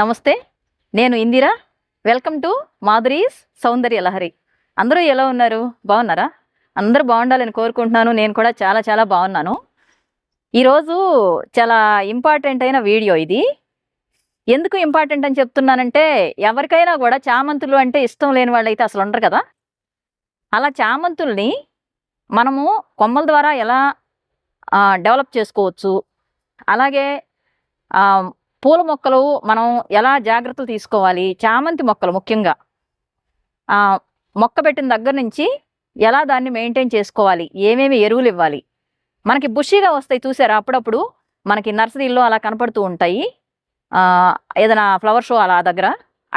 నమస్తే నేను Indira. Welcome to Madhuri's Soundarya Lahari. అందరూ ఎలా ఉన్నారు? బాగున్నారా? అందరూ బాగుండాలని కోరుకుంటున్నాను. నేను కూడా చాలా చాలా బాగున్నాను. ఈరోజు చాలా ఇంపార్టెంట్ అయిన వీడియో ఇది. ఎందుకు ఇంపార్టెంట్ అని చెప్తున్నానంటే ఎవరికైనా కూడా చామంతులు అంటే ఇష్టం లేని వాళ్ళైతే అసలు ఉండరు కదా. అలా చామంతుల్ని మనము కొమ్మల ద్వారా ఎలా డెవలప్ చేసుకోవచ్చు. అలాగే పూల మొక్కలు మనం ఎలా జాగ్రత్తలు తీసుకోవాలి? చామంతి మొక్కలు ముఖ్యంగా. మొక్క పెట్టిన దగ్గర నుంచి ఎలా దాన్ని మెయింటైన్ చేసుకోవాలి? ఏమేమి ఎరువులు ఇవ్వాలి? మనకి బుషీగా వస్తాయి చూసారా? అప్పుడప్పుడు మనకి నర్సరీల్లో అలా కనపడుతూ ఉంటాయి. ఏదైనా ఫ్లవర్ షో అలా దగ్గర.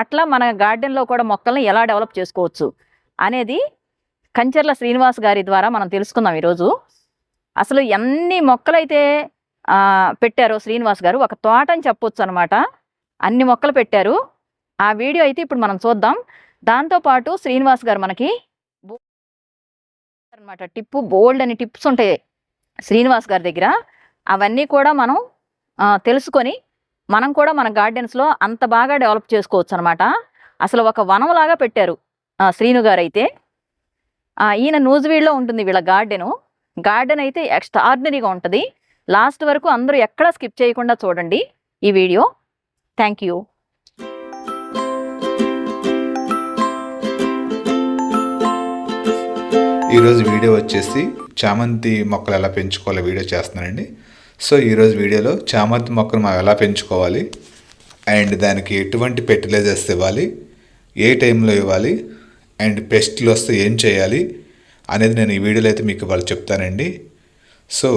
అట్లా మన గార్డెన్లో కూడా మొక్కల్ని ఎలా డెవలప్ చేసుకోవచ్చు అనేది కంచర్ల శ్రీనివాస్ గారి ద్వారా మనం తెలుసుకుందాం ఈరోజు. అసలు ఎన్ని మొక్కలైతే పెట్టారు శ్రీనివాస్ గారు. ఒక తోట అని చెప్పొచ్చు అనమాట అన్ని మొక్కలు పెట్టారు. ఆ వీడియో అయితే ఇప్పుడు మనం చూద్దాం. దాంతోపాటు శ్రీనివాస్ గారు మనకి అనమాట టిప్పు బోల్డ్ అని టిప్స్ ఉంటాయి శ్రీనివాస్ గారి దగ్గర. అవన్నీ కూడా మనం తెలుసుకొని మనం కూడా మన గార్డెన్స్లో అంత బాగా డెవలప్ చేసుకోవచ్చు అనమాట అసలు ఒక వనంలాగా పెట్టారు శ్రీను గారు అయితే. ఈయన నూజివీడ్లో ఉంటుంది వీళ్ళ గార్డెను గార్డెన్ అయితే ఎక్స్ట్రాడినరీగా ఉంటుంది. లాస్ట్ వరకు అందరూ ఎక్కడా స్కిప్ చేయకుండా చూడండి ఈ వీడియో. థ్యాంక్ యూ ఈరోజు వీడియో వచ్చేసి చామంతి మొక్కలు ఎలా పెంచుకోవాలో వీడియో చేస్తున్నానండి. సో ఈరోజు వీడియోలో చామంతి మొక్కలు మనం ఎలా పెంచుకోవాలి అండ్ దానికి ఎటువంటి ఫెర్టిలైజర్స్ ఇవ్వాలి ఏ టైంలో ఇవ్వాలి అండ్ పెస్ట్లు వస్తే ఏం చేయాలి అనేది నేను ఈ వీడియోలో అయితే మీకు వాళ్ళు చెప్తానండి. సో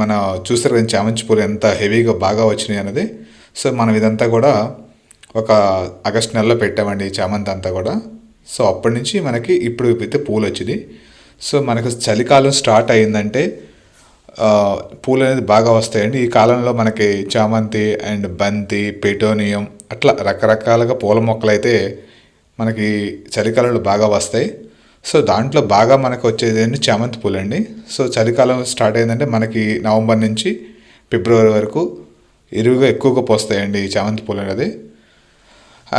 మన చూసారు కదా చామంతి పూలు ఎంత హెవీగా బాగా వచ్చినాయి అనేది సో మనం ఇదంతా కూడా ఒక ఆగస్ట్ నెలలో పెట్టామండి ఈ చామంతి అంతా కూడా. సో అప్పటి నుంచి మనకి ఇప్పుడు అయితే పూలు వచ్చింది. సో మనకు చలికాలం స్టార్ట్ అయిందంటే పూలు అనేది బాగా వస్తాయండి. ఈ కాలంలో మనకి చామంతి అండ్ బంతి పెటోనియం అట్లా రకరకాలుగా పూల మొక్కలు అయితే మనకి చలికాలంలో బాగా వస్తాయి. సో దాంట్లో బాగా మనకు వచ్చేది ఏంటి? చామంతి పూలు అండి సో చలికాలం స్టార్ట్ అయిందంటే మనకి నవంబర్ నుంచి ఫిబ్రవరి వరకు ఇరువుగా ఎక్కువగా పోస్తాయండి ఈ చామంతి పూలు అనేది.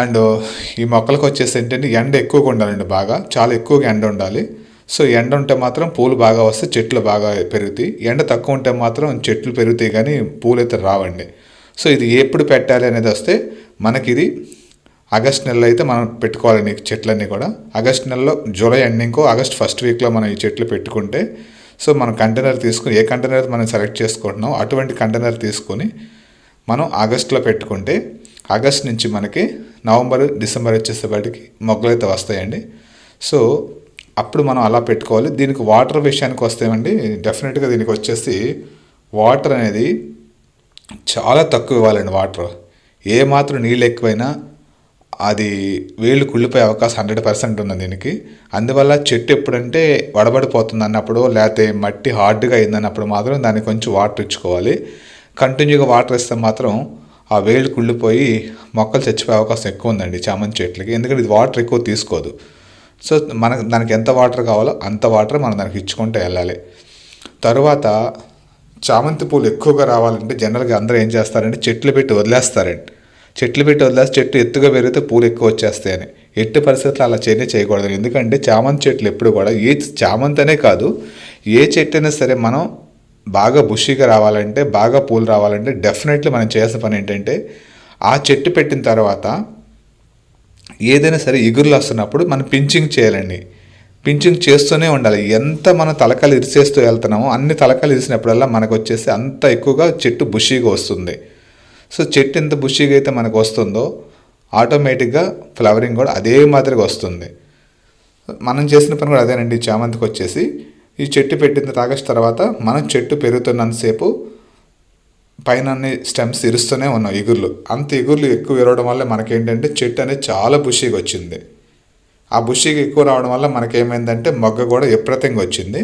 అండ్ ఈ మొక్కలకు వచ్చేసి ఏంటంటే ఎండ ఎక్కువగా ఉండాలండి బాగా. చాలా ఎక్కువగా ఎండ ఉండాలి. సో ఎండ ఉంటే మాత్రం పూలు బాగా వస్తే చెట్లు బాగా పెరుగుతాయి. ఎండ తక్కువ ఉంటే మాత్రం చెట్లు పెరుగుతాయి కానీ పూలు అయితే రావండి. సో ఇది ఎప్పుడు పెట్టాలి అనేది వస్తే మనకి ఇది ఆగస్ట్ నెలలో అయితే మనం పెట్టుకోవాలండి చెట్లన్నీ కూడా. ఆగస్ట్ నెలలో జూలై ఎండింగ్కో ఆగస్ట్ ఫస్ట్ వీక్లో మనం ఈ చెట్లు పెట్టుకుంటే సో మనం కంటైనర్ తీసుకుని ఏ కంటైనర్ మనం సెలెక్ట్ చేసుకుంటున్నాం అటువంటి కంటైనర్ తీసుకొని మనం ఆగస్ట్లో పెట్టుకుంటే ఆగస్ట్ నుంచి మనకి నవంబర్ డిసెంబర్ వచ్చేసేపటికి మొగ్గలు అయితే వస్తాయండి. సో అప్పుడు మనం అలా పెట్టుకోవాలి. దీనికి వాటర్ విషయానికి వస్తామండి డెఫినెట్గా దీనికి వచ్చేసి వాటర్ అనేది చాలా తక్కువ ఇవ్వాలండి వాటర్. ఏ మాత్రం నీళ్ళు ఎక్కువైనా అది వేళ్ళు కుళ్ళిపోయే అవకాశం హండ్రెడ్ పర్సెంట్ ఉంది దీనికి. అందువల్ల చెట్టు ఎప్పుడంటే వడబడిపోతుంది అన్నప్పుడు లేకపోతే మట్టి హార్డ్గా అయిందన్నప్పుడు మాత్రం దానికి కొంచెం వాటర్ ఇచ్చుకోవాలి. కంటిన్యూగా వాటర్ ఇస్తే మాత్రం ఆ వేళ్ళు కుళ్ళిపోయి మొక్కలు చచ్చిపోయే అవకాశం ఎక్కువ ఉందండి చామంతి చెట్లకి. ఎందుకంటే ఇది వాటర్ ఎక్కువ తీసుకోదు. సో మనకు దానికి ఎంత వాటర్ కావాలో అంత వాటర్ మనం దానికి ఇచ్చుకుంటూ వెళ్ళాలి. తరువాత చామంతి పూలు ఎక్కువగా రావాలంటే జనరల్గా అందరూ ఏం చేస్తారంటే చెట్లు పెట్టి వదిలేస్తారండి. చెట్లు పెట్టి వదిలేసి చెట్టు ఎత్తుగా పెరిగితే పూలు ఎక్కువ వచ్చేస్తాయని. ఎట్టి పరిస్థితుల్లో అలా చేయనే చేయకూడదు. ఎందుకంటే చామంతి చెట్లు ఎప్పుడు కూడా ఏ చామంతి అనే కాదు ఏ చెట్టు అయినా సరే మనం బాగా బుషిగా రావాలంటే బాగా పూలు రావాలంటే డెఫినెట్లీ మనం చేయాల్సిన పని ఏంటంటే ఆ చెట్టు పెట్టిన తర్వాత ఏదైనా సరే ఇగురులు వస్తున్నప్పుడు మనం పించింగ్ చేయాలండి. పించింగ్ చేస్తూనే ఉండాలి. ఎంత మనం తలకాలు ఇరిసేస్తూ వెళ్తున్నామో అన్ని తలకాలు ఇరిసినప్పుడల్లా మనకు వచ్చేసి అంత ఎక్కువగా చెట్టు బుషీగా వస్తుంది. సో చెట్టు ఎంత బుషీగా అయితే మనకు వస్తుందో ఆటోమేటిక్గా ఫ్లవరింగ్ కూడా అదే మాదిరిగా వస్తుంది. మనం చేసిన పని కూడా అదేనండి. చామంతికి వచ్చేసి ఈ చెట్టు పెట్టిన ఆగస్ట్ తర్వాత మనం చెట్టు పెరుగుతున్నంతసేపు పైన అన్ని స్టెమ్స్ ఇరుస్తూనే ఉన్నాం ఇగుర్లు. అంత ఇగుర్లు ఎక్కువ ఇరవడం వల్ల మనకేంటంటే చెట్టు అనేది చాలా బుషీగా వచ్చింది ఆ బుషీగా ఎక్కువ రావడం వల్ల మనకేమైందంటే మొగ్గ కూడా విపరీతంగా వచ్చింది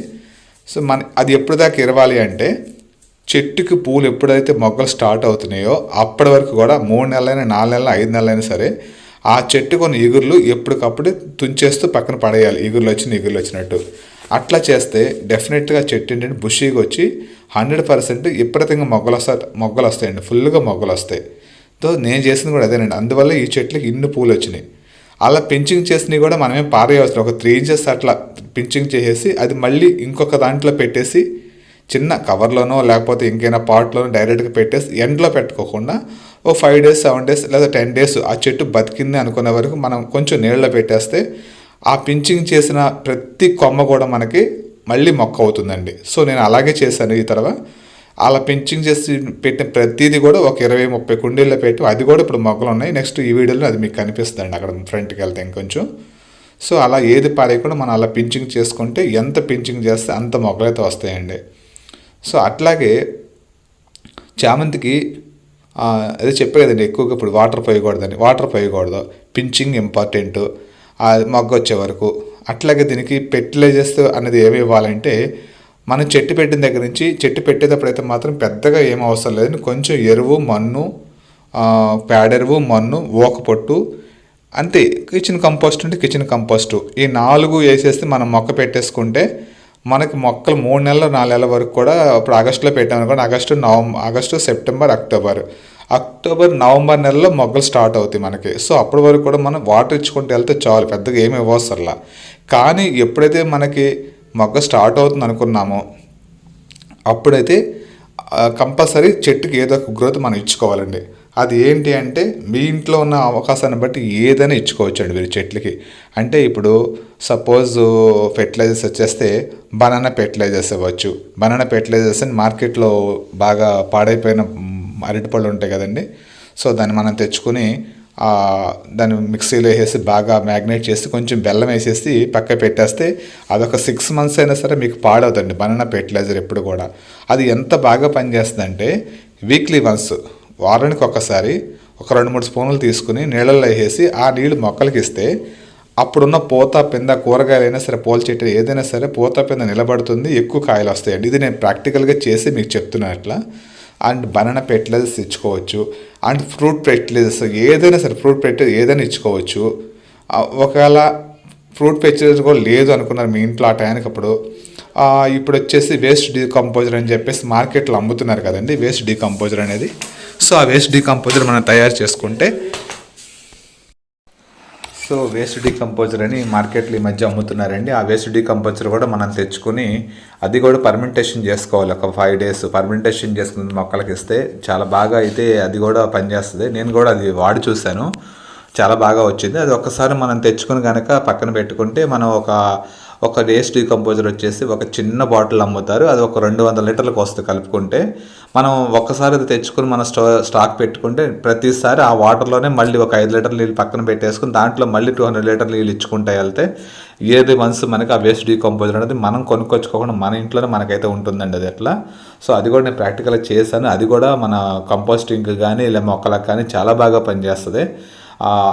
సో మన అది ఎప్పుడు దాకా ఇరవాలి అంటే చెట్టుకి పూలు ఎప్పుడైతే మొగ్గలు స్టార్ట్ అవుతున్నాయో అప్పటి వరకు కూడా మూడు నెలలైనా నాలుగు నెలలు ఐదు నెలలైనా సరే ఆ చెట్టు కొన్ని ఇగుర్లు ఎప్పటికప్పుడు తుంచేస్తూ పక్కన పడేయాలి. ఇగుర్లు వచ్చిన ఇగుర్లు వచ్చినట్టు. అట్లా చేస్తే డెఫినెట్గా చెట్టు ఏంటంటే బుషీగా వచ్చి హండ్రెడ్ పర్సెంట్ ఎప్పుడైతే మొగ్గలు వస్తాయి మొగ్గలు వస్తాయండి. ఫుల్గా మొగ్గలు వస్తాయి. తో నేను చేసింది కూడా అదేనండి. అందువల్ల ఈ చెట్లకి ఇన్ని పూలు వచ్చినాయి. అలా పించింగ్ చేసినవి కూడా మనమే పారేయవసరం ఒక త్రీ ఇంచెస్ అట్లా పించింగ్ చేసేసి అది మళ్ళీ ఇంకొక దాంట్లో పెట్టేసి చిన్న కవర్లోనో లేకపోతే ఇంకైనా పాట్లోనో డైరెక్ట్గా పెట్టేసి ఎండ్లో పెట్టుకోకుండా ఓ ఫైవ్ డేస్ సెవెన్ డేస్ లేదా టెన్ డేస్ ఆ చెట్టు బతికింది అనుకునే వరకు మనం కొంచెం నీళ్ళలో పెట్టేస్తే ఆ పించింగ్ చేసిన ప్రతి కొమ్మ కూడా మనకి మళ్ళీ మొక్క అవుతుందండి. సో నేను అలాగే చేశాను ఈ తర్వాత అలా పెంచింగ్ చేసి పెట్టిన ప్రతిదీ కూడా ఒక ఇరవై ముప్పై కుండీల్లో పెట్టి అది కూడా ఇప్పుడు మొక్కలు ఉన్నాయి. నెక్స్ట్ ఈ వీడియోలో అది మీకు కనిపిస్తుంది అక్కడ ఫ్రంట్కి వెళ్తే ఇంకొంచెం. సో అలా ఏది పారేయకుండా మనం అలా పించింగ్ చేసుకుంటే ఎంత పించింగ్ చేస్తే అంత మొక్కలైతే వస్తాయండి. సో అట్లాగే చామంతికి అదే చెప్పే కదండి ఎక్కువగా ఇప్పుడు వాటర్ పోయకూడదని వాటర్ పోయకూడదు పించింగ్ ఇంపార్టెంట్ మొగ్గ వచ్చే వరకు. అట్లాగే దీనికి ఫెర్టిలైజర్స్ అనేది ఏమి ఇవ్వాలంటే మనం చెట్టు పెట్టిన దగ్గర నుంచి చెట్టు పెట్టేటప్పుడు అయితే మాత్రం పెద్దగా ఏం అవసరం లేదు కొంచెం ఎరువు మన్ను పేడెరువు మన్ను ఓక పొట్టు అంతే. కిచెన్ కంపోస్ట్ ఉంటే కిచెన్ కంపోస్ట్. ఈ నాలుగు వేసేస్తే మనం మొక్క పెట్టేసుకుంటే మనకి మొక్కలు మూడు నెలలు నాలుగు నెలల వరకు కూడా ఇప్పుడు ఆగస్టులో పెట్టామనుకోండి August November August September October. October November నెలలో మొగ్గలు స్టార్ట్ అవుతాయి మనకి. సో అప్పటి వరకు కూడా మనం వాటర్ ఇచ్చుకుంటూ వెళ్తే చాలు పెద్దగా ఏమి ఇవ్వసరలా కానీ ఎప్పుడైతే మనకి మొగ్గ స్టార్ట్ అవుతుంది అనుకున్నామో అప్పుడైతే కంపల్సరీ చెట్టుకి ఏదో ఒక గ్రోత్ మనం ఇచ్చుకోవాలండి. అది ఏంటి అంటే మీ ఇంట్లో ఉన్న అవకాశాన్ని బట్టి ఏదైనా ఇచ్చుకోవచ్చండి మీరు చెట్లకి. అంటే ఇప్పుడు సపోజ్ ఫెర్టిలైజర్స్ వచ్చేస్తే బనానా ఫెర్టిలైజర్స్ ఇవ్వచ్చు. బనానా ఫెర్టిలైజర్స్ అని మార్కెట్లో బాగా పాడైపోయిన అరటిపళ్ళు ఉంటాయి కదండి. సో దాన్ని మనం తెచ్చుకొని దాన్ని మిక్సీలో వేసేసి బాగా మ్యాగ్నేట్ చేసి కొంచెం బెల్లం వేసేసి పక్క పెట్టేస్తే అదొక సిక్స్ మంత్స్ అయినా సరే మీకు పాడవుతుంది బనానా ఫెర్టిలైజర్ ఎప్పుడు కూడా. అది ఎంత బాగా పనిచేస్తుందంటే వీక్లీ వన్స్ వారానికి ఒకసారి ఒక రెండు మూడు స్పూన్లు తీసుకుని నీళ్ళల్లో వేసేసి ఆ నీళ్ళు మొక్కలకి ఇస్తే అప్పుడున్న పూత పింద కూరగాయలైనా సరే పూల చెట్టు ఏదైనా సరే పూత పింద నిలబడుతుంది ఎక్కువ కాయలు వస్తాయండి. ఇది నేను ప్రాక్టికల్గా చేసి మీకు చెప్తున్నాను అట్లా. అండ్ బనానా ఫెర్టిలైజర్స్ ఇచ్చుకోవచ్చు. అండ్ ఫ్రూట్ ఫెర్టిలైజర్స్ ఏదైనా సరే ఫ్రూట్ ఫెర్టిలైజర్ ఏదైనా ఇచ్చుకోవచ్చు. ఒకవేళ ఫ్రూట్ ఫెర్టిలైజర్ కూడా లేదు అనుకున్నారు మీ ఇంట్లో ఆ టైంకి అప్పుడు. ఇప్పుడు వచ్చేసి వేస్ట్ డీకంపోజర్ అని చెప్పేసి మార్కెట్లో అమ్ముతున్నారు కదండి వేస్ట్ డీకంపోజర్ అనేది. సో ఆ వేస్ట్ డికంపోజర్ మనం తయారు చేసుకుంటే సో వేస్ట్ డికంపోజర్ అని మార్కెట్లో ఈ మధ్య అమ్ముతున్నారండి. ఆ వేస్ట్ డికంపోజర్ కూడా మనం తెచ్చుకొని అది కూడా పర్మెంటేషన్ చేసుకోవాలి. ఒక ఫైవ్ డేస్ పర్మెంటేషన్ చేసుకుని మొక్కలకి ఇస్తే చాలా బాగా అయితే అది కూడా పనిచేస్తుంది. నేను కూడా అది వాడి చూశాను. చాలా బాగా వచ్చింది. అది ఒక్కసారి మనం తెచ్చుకుని కనుక పక్కన పెట్టుకుంటే మనం ఒక ఒక వేస్ట్ డీకంపోజర్ వచ్చేసి ఒక చిన్న బాటిల్ అమ్ముతారు. అది ఒక రెండు వందల లీటర్లకు వస్తుంది కలుపుకుంటే మనం ఒక్కసారి అది తెచ్చుకుని మన స్టో స్టాక్ పెట్టుకుంటే ప్రతిసారి ఆ వాటర్లోనే మళ్ళీ ఒక ఐదు లీటర్ల నీళ్ళు పక్కన పెట్టేసుకుని దాంట్లో మళ్ళీ టూ హండ్రెడ్ లీటర్ నీళ్ళు ఇచ్చుకుంటా వెళ్తే ఏది వన్స్ మనకి ఆ వేస్ట్ డీకంపోజర్ అనేది మనం కొనుక్కొచ్చుకోకుండా మన ఇంట్లోనే మనకైతే ఉంటుందండి అది ఎట్లా. సో అది కూడా నేను ప్రాక్టికల్గా చేశాను. అది కూడా మన కంపోస్టింగ్ కానీ ఇలా మొక్కలకు కానీ చాలా బాగా పనిచేస్తుంది.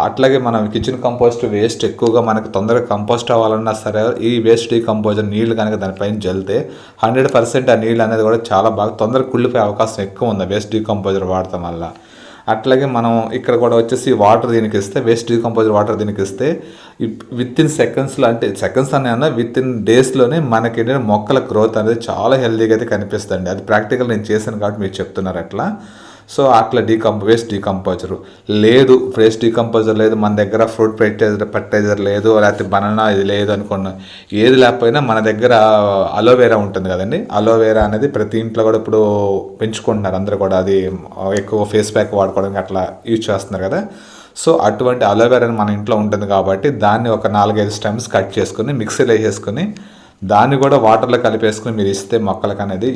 అట్లాగే మనం కిచెన్ కంపోస్ట్ వేస్ట్ ఎక్కువగా మనకు తొందరగా కంపోస్ట్ అవ్వాలన్నా సరే ఈ వేస్ట్ డీకంపోజర్ నీళ్ళు కనుక దానిపైన జల్లితే హండ్రెడ్ పర్సెంట్ ఆ నీళ్ళు అనేది కూడా చాలా బాగా తొందరగా కుళ్ళిపోయే అవకాశం ఎక్కువ ఉంది వేస్ట్ డీకంపోజర్ వాడటం వల్ల. అట్లాగే మనం ఇక్కడ కూడా వచ్చేసి వాటర్ దీనికి ఇస్తే వేస్ట్ డీకంపోజర్ వాటర్ దీనికి ఇస్తే విత్ ఇన్ సెకండ్స్లో అంటే సెకండ్స్ అనే అన్న విత్ ఇన్ డేస్లోనే మనకి మొక్కల గ్రోత్ అనేది చాలా హెల్తీగా అయితే కనిపిస్తుంది అది ప్రాక్టికల్ నేను చేశాను కాబట్టి మీరు చెప్తున్నారు అట్లా. సో అట్లా డీకంపో వేస్ట్ డీకంపోజర్ లేదు వేస్ట్ డీకంపోజర్ లేదు మన దగ్గర ఫ్రూట్ ఫెర్టిలైజర్ ఫెర్టిలైజర్ లేదు లేకపోతే బనానా ఇది లేదు అనుకున్నా. ఏది లేకపోయినా మన దగ్గర అలోవేరా ఉంటుంది కదండి. అలోవేరా అనేది ప్రతి ఇంట్లో కూడా ఇప్పుడు పెంచుకుంటున్నారు అందరూ కూడా. అది ఎక్కువ ఫేస్ ప్యాక్ వాడుకోవడానికి అట్లా యూజ్ చేస్తున్నారు కదా. సో అటువంటి అలోవేరాని మన ఇంట్లో ఉంటుంది కాబట్టి దాన్ని ఒక నాలుగైదు స్టెమ్స్ కట్ చేసుకుని మిక్సీలో వేసేసుకుని దాన్ని కూడా వాటర్లో కలిపేసుకుని మీరు ఇస్తే మొక్కలకు అనేది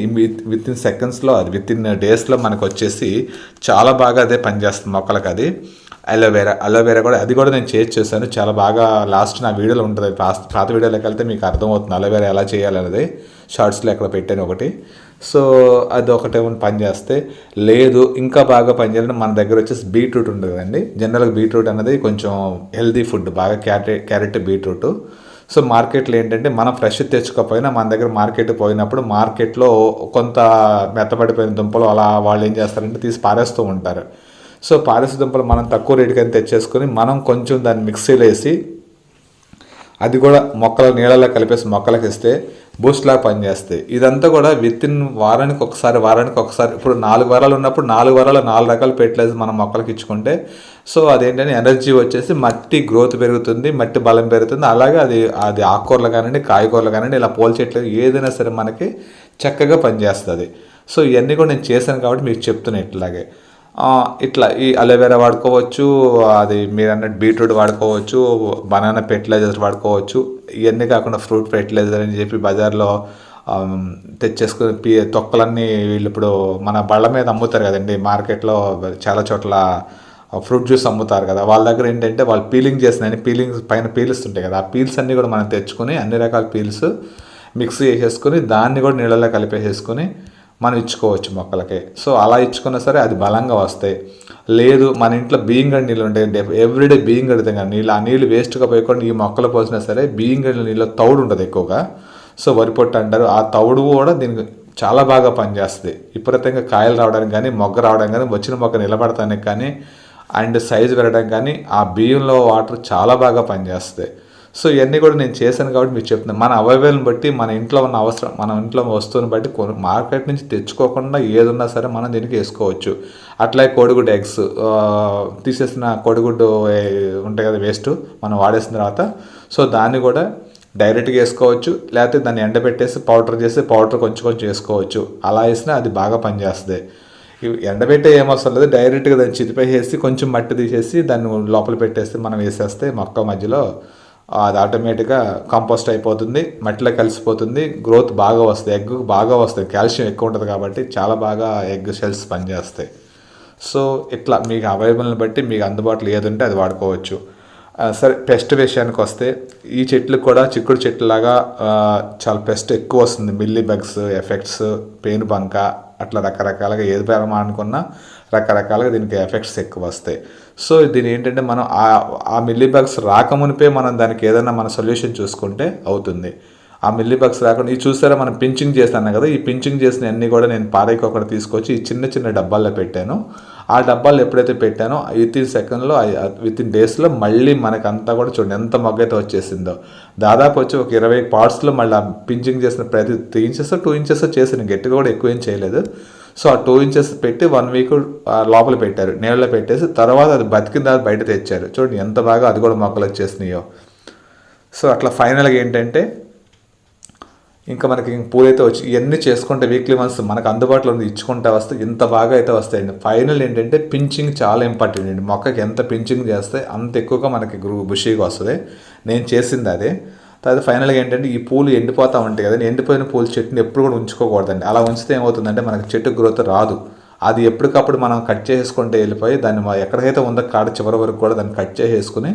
విత్ ఇన్ సెకండ్స్లో అది విత్ ఇన్ డేస్లో మనకు వచ్చేసి చాలా బాగా అదే పనిచేస్తుంది మొక్కలకు అది. అలోవేరా అలోవేరా కూడా అది కూడా నేను చేసి చేశాను. చాలా బాగా లాస్ట్ నా వీడియోలో ఉంటుంది పాత పాత వీడియోలోకి వెళ్తే మీకు అర్థమవుతుంది అలోవేరా ఎలా చేయాలనేది షార్ట్స్లో ఎక్కడ పెట్టాను ఒకటి. సో అది ఒకటేమో పని చేస్తే లేదు ఇంకా బాగా పనిచేయాలని మన దగ్గర వచ్చేసి బీట్రూట్ ఉంటుంది కదండి. జనరల్గా బీట్రూట్ అనేది కొంచెం హెల్దీ ఫుడ్ బాగా క్యారెట్ క్యారెట్ బీట్రూట్ సో మార్కెట్లో ఏంటంటే మనం ఫ్రెష్ తెచ్చుకోకపోయినా మన దగ్గర మార్కెట్ పోయినప్పుడు మార్కెట్లో కొంత మెత్తబడిపోయిన దుంపలు అలా వాళ్ళు ఏం చేస్తారంటే తీసి పారేస్తూ ఉంటారు. సో పారేసే దుంపలు మనం తక్కువ రేటుకి తెచ్చేసుకొని మనం కొంచెం దాన్ని మిక్సీలో వేసి అది కూడా మొక్కల నీళ్ళలో కలిపేసి మొక్కలకి ఇస్తే బూస్ట్ లాగా పనిచేస్తాయి. ఇదంతా కూడా విత్ ఇన్ వారానికి ఒకసారి వారానికి ఒకసారి ఇప్పుడు నాలుగు వారాలు ఉన్నప్పుడు నాలుగు వారాలు నాలుగు రకాల ఫెర్టిలైజర్ మనం మొక్కలకి ఇచ్చుకుంటే సో అదేంటంటే ఎనర్జీ వచ్చేసి మట్టి గ్రోత్ పెరుగుతుంది మట్టి బలం పెరుగుతుంది అలాగే అది అది ఆకుకూరలు కానివ్వండి కాయగూరలు కానివ్వండి ఇలా పూల చెట్లు ఏదైనా సరే మనకి చక్కగా పనిచేస్తుంది. సో ఇవన్నీ కూడా నేను చేశాను కాబట్టి మీకు చెప్తున్నాను ఇట్లాగే. ఇట్లా ఈ అలోవెరా వాడుకోవచ్చు అది మీరు అన్నట్టు బీట్రూట్ వాడుకోవచ్చు బనానా ఫెర్టిలైజర్స్ వాడుకోవచ్చు. ఇవన్నీ కాకుండా ఫ్రూట్ ఫెర్టిలైజర్ అని చెప్పి బజార్లో తెచ్చేసుకుని పి తొక్కలన్నీ వీళ్ళు ఇప్పుడు మన బళ్ళ మీద అమ్ముతారు కదండి. మార్కెట్లో చాలా చోట్ల ఫ్రూట్ జ్యూస్ అమ్ముతారు కదా. వాళ్ళ దగ్గర ఏంటంటే వాళ్ళు పీలింగ్ చేసినాయని పీలింగ్ పైన పీల్స్ ఉంటాయి కదా. ఆ పీల్స్ అన్నీ కూడా మనం తెచ్చుకొని అన్ని రకాల పీల్స్ మిక్స్ చేసేసుకొని దాన్ని కూడా నీళ్ళలో కలిపేసేసుకొని మనం ఇచ్చుకోవచ్చు మొక్కలకి. సో అలా ఇచ్చుకున్నా సరే అది బలంగా వస్తాయి లేదు మన ఇంట్లో బియ్యంగడి నీళ్ళు ఉంటాయి ఎవ్రీడే బియ్యం గడితే కానీ నీళ్ళు ఆ నీళ్ళు వేస్ట్గా పోయకుండా ఈ మొక్కలు పోసినా సరే బియ్యం గడి నీళ్ళు తౌడు ఉంటుంది ఎక్కువగా. సో వరి పొట్టు అంటారు ఆ తౌడు కూడా దీనికి చాలా బాగా పనిచేస్తుంది. విపరీతంగా కాయలు రావడానికి కానీ మొగ్గ రావడానికి కానీ వచ్చిన మొక్క నిలబడటానికి కానీ అండ్ సైజు పెరగడానికి కానీ ఆ బియ్యంలో వాటర్ చాలా బాగా పనిచేస్తాయి సో ఇవన్నీ కూడా నేను చేశాను కాబట్టి మీకు చెప్తున్నాను మన అవైలబుల్ని బట్టి మన ఇంట్లో ఉన్న అవసరం మన ఇంట్లో వస్తువుని బట్టి కొను మార్కెట్ నుంచి తెచ్చుకోకుండా ఏదున్నా సరే మనం దీనికి వేసుకోవచ్చు. అట్లాగే కోడిగుడ్డు ఎగ్స్ తీసేసిన కోడిగుడ్డు ఉంటాయి కదా వేస్ట్ మనం వాడేసిన తర్వాత. సో దాన్ని కూడా డైరెక్ట్గా వేసుకోవచ్చు. లేకపోతే దాన్ని ఎండబెట్టేసి పౌడర్ చేసి పౌడర్ కొంచెం కొంచెం వేసుకోవచ్చు. అలా వేసినా అది బాగా పనిచేస్తుంది. ఎండబెట్టే ఏమవసరం లేదు. డైరెక్ట్గా దాన్ని చితిపేసేసి కొంచెం మట్టి తీసేసి దాన్ని లోపల పెట్టేసి మనం వేసేస్తే మొక్క మధ్యలో అది ఆటోమేటిక్గా కంపోస్ట్ అయిపోతుంది మట్టిలో కలిసిపోతుంది గ్రోత్ బాగా వస్తుంది ఎగ్ బాగా వస్తుంది కాల్షియం ఎక్కువ ఉంటుంది కాబట్టి చాలా బాగా ఎగ్ సెల్స్ పనిచేస్తాయి. సో ఇట్లా మీకు అవైలబుల్ని బట్టి మీకు అందుబాటులో ఏది ఉంటే అది వాడుకోవచ్చు. సరే పెస్ట్ విషయానికి వస్తే ఈ చెట్లకు కూడా చిక్కుడు చెట్టులాగా చాలా పెస్ట్ ఎక్కువ వస్తుంది. మిల్లీ బగ్స్ ఎఫెక్ట్స్ పెయిన్ బంక అట్లా రకరకాలుగా ఏది పేరమా అనుకున్నా రకరకాలుగా దీనికి ఎఫెక్ట్స్ ఎక్కువ వస్తాయి. సో దీని ఏంటంటే మనం ఆ ఆ మిల్లీ బగ్స్ రాకమునిపే మనం దానికి ఏదైనా మన సొల్యూషన్ చూసుకుంటే అవుతుంది. ఆ మిల్లీ బగ్స్ రాకుండా ఇది చూసారా మనం పించింగ్ చేస్తాను కదా ఈ పించింగ్ చేసిన అన్ని కూడా నేను పారేయకోకుండా తీసుకొచ్చి ఈ చిన్న చిన్న డబ్బాల్లో పెట్టాను. ఆ డబ్బాలు ఎప్పుడైతే పెట్టానో విత్ ఇన్ సెకండ్లో విత్ ఇన్ డేస్లో మళ్ళీ మనకంతా కూడా చూడండి ఎంత మొగ్గ అయితే వచ్చేసిందో. దాదాపు వచ్చి ఒక ఇరవై పార్ట్స్లో మళ్ళీ ఆ పించింగ్ చేసిన ప్రతి త్రీ ఇంచెస్ టూ ఇంచెస్ చేసిన గట్టిగా కూడా ఎక్కువ ఏం చేయలేదు. సో ఆ టూ ఇంచెస్ పెట్టి వన్ వీక్ లోపల పెట్టారు. నీళ్ళలో పెట్టేసి తర్వాత అది బతికిన తర్వాత బయట తెచ్చారు. చూడండి ఎంత బాగా అది కూడా మొక్కలు వచ్చేసినాయో. సో అట్లా ఫైనల్గా ఏంటంటే ఇంకా మనకి ఇంక పూలైతే వచ్చి ఇవన్నీ చేసుకుంటే వీక్లీ వన్స్ మనకు అందుబాటులో ఉంది ఇచ్చుకుంటా వస్తే ఇంత బాగా అయితే వస్తాయండి. ఫైనల్ ఏంటంటే పించింగ్ చాలా ఇంపార్టెంట్ అండి. మొక్కకి ఎంత పించింగ్ చేస్తే అంత ఎక్కువగా మనకి గ్రూ బుషీగా వస్తుంది. నేను చేసింది అదే. తర్వాత ఫైనల్గా ఏంటంటే ఈ పూలు ఎండిపోతా ఉంటాయి కదండి ఎండిపోయిన పూల చెట్టుని ఎప్పుడు కూడా ఉంచుకోకూడదండి. అలా ఉంచితే ఏమవుతుందంటే మనకి చెట్టు గ్రోత్ రాదు. అది ఎప్పటికప్పుడు మనం కట్ చేసుకుంటే వెళ్ళిపోయి దాన్ని మ- ఎక్కడికైతే ఉందో కాడ చివరి వరకు కూడా దాన్ని కట్ చేసేసుకుని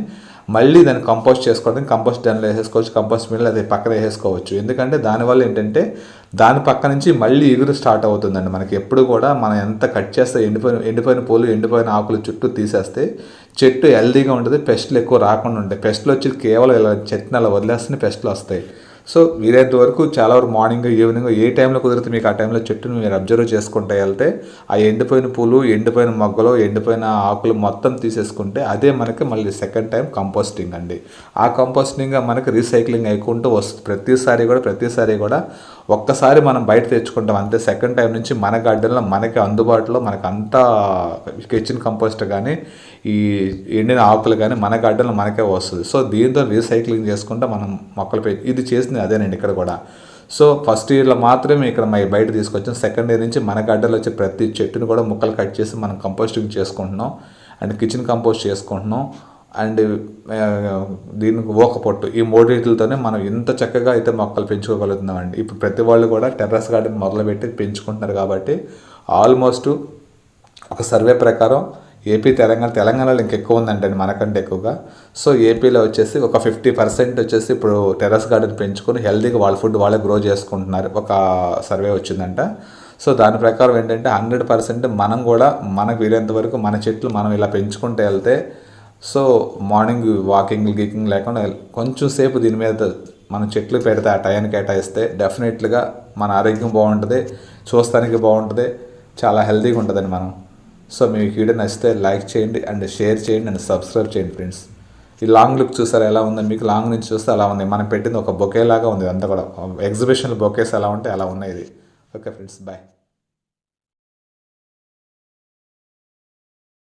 మళ్ళీ దాన్ని కంపోస్ట్ చేసుకోవడం కంపోస్ట్ దానిలో వేసేసుకోవచ్చు కంపోస్ట్ మిల్ అది పక్కన వేసేసుకోవచ్చు. ఎందుకంటే దానివల్ల ఏంటంటే దాని పక్క నుంచి మళ్ళీ ఎగురు స్టార్ట్ అవుతుందండి. మనకి ఎప్పుడు కూడా మనం ఎంత కట్ చేస్తే ఎండిపోయిన ఎండిపోయిన పూలు ఎండిపోయిన ఆకులు చుట్టూ తీసేస్తే చెట్టు హెల్దీగా ఉంటుంది పెస్ట్లు ఎక్కువ రాకుండా ఉంటాయి. పెస్ట్లు వచ్చి కేవలం ఇలా చెట్టుని అలా వదిలేస్తేనే పెస్ట్లు వస్తాయి. సో వీలైనంత వరకు చాలా వరకు మార్నింగ్ ఈవినింగ్ ఏ టైంలో కుదిరితే మీకు ఆ టైంలో చెట్టును మీరు అబ్జర్వ్ చేసుకుంటే వెళ్తే ఆ ఎండిపోయిన పూలు ఎండిపోయిన మొగ్గలు ఎండిపోయిన ఆకులు మొత్తం తీసేసుకుంటే అదే మనకి మళ్ళీ సెకండ్ టైం కంపోస్టింగ్ అండి. ఆ కంపోస్టింగ్ మనకి రీసైక్లింగ్ అయికుంటూ వస్తుంది ప్రతిసారి కూడా ప్రతిసారి కూడా ఒక్కసారి మనం బయట తెచ్చుకుంటాం. అంతే సెకండ్ టైం నుంచి మన గార్డెన్లో మనకి అందుబాటులో మనకు అంతా కిచెన్ కంపోస్ట్ కానీ ఈ ఎండిన ఆకులు కానీ మన గార్డెన్లో మనకే వస్తుంది. సో దీంతో రీసైక్లింగ్ చేసుకుంటే మనం మొక్కలు పెట్టి ఇది చేసింది అదేనండి ఇక్కడ కూడా. సో ఫస్ట్ ఇయర్లో మాత్రమే ఇక్కడ మై బయట తీసుకొచ్చాం. సెకండ్ ఇయర్ నుంచి మన గడ్డలో వచ్చే ప్రతి చెట్టుని కూడా ముక్కలు కట్ చేసి మనం కంపోస్టింగ్ చేసుకుంటున్నాం. అండ్ కిచెన్ కంపోస్ట్ చేసుకుంటున్నాం. అండ్ దీనికి ఓక పొట్టు ఈ మూడింటితోనే మనం ఇంత చక్కగా అయితే మొక్కలు పెంచుకోగలుగుతున్నామండి. ఇప్పుడు ప్రతి వాళ్ళు కూడా టెర్రస్ గార్డెన్ మొదలుపెట్టి పెంచుకుంటున్నారు కాబట్టి ఆల్మోస్ట్ ఒక సర్వే ప్రకారం ఏపీ తెలంగాణ తెలంగాణలో ఇంకెక్కువ ఉందంటండి మనకంటే ఎక్కువగా. సో ఏపీలో వచ్చేసి ఒక ఫిఫ్టీ పర్సెంట్ వచ్చేసి ఇప్పుడు టెర్రస్ గార్డెన్ పెంచుకొని హెల్తీగా వాళ్ళ ఫుడ్ వాళ్ళే గ్రో చేసుకుంటున్నారు. ఒక సర్వే వచ్చిందంట. సో దాని ప్రకారం ఏంటంటే హండ్రెడ్ పర్సెంట్ మనం కూడా మనకు వీలైనంత వరకు మన చెట్లు మనం ఇలా పెంచుకుంటూ వెళ్తే సో మార్నింగ్ వాకింగ్ గీకింగ్ లేకుండా కొంచెం సేపు దీని మీద మనం చెట్లు పెడితే ఆ టైంకి కేటాయిస్తే డెఫినెట్లుగా మన ఆరోగ్యం బాగుంటుంది చూస్తానికి బాగుంటుంది చాలా హెల్తీగా ఉంటుందండి మనం. సో మీకు వీడియో నచ్చితే లైక్ చేయండి అండ్ షేర్ చేయండి అండ్ సబ్స్క్రైబ్ చేయండి ఫ్రెండ్స్. ఈ లాంగ్ లుక్ చూసారా ఎలా ఉందో? మీకు లాంగ్ నుంచి చూస్తే అలా ఉంది. మనం పెట్టింది ఒక బొకే లాగా ఉంది. అంతా కూడా. ఎగ్జిబిషన్ బొకేస్ ఎలా ఉంటే అలా ఉన్నాయి ఇది. Okay friends bye.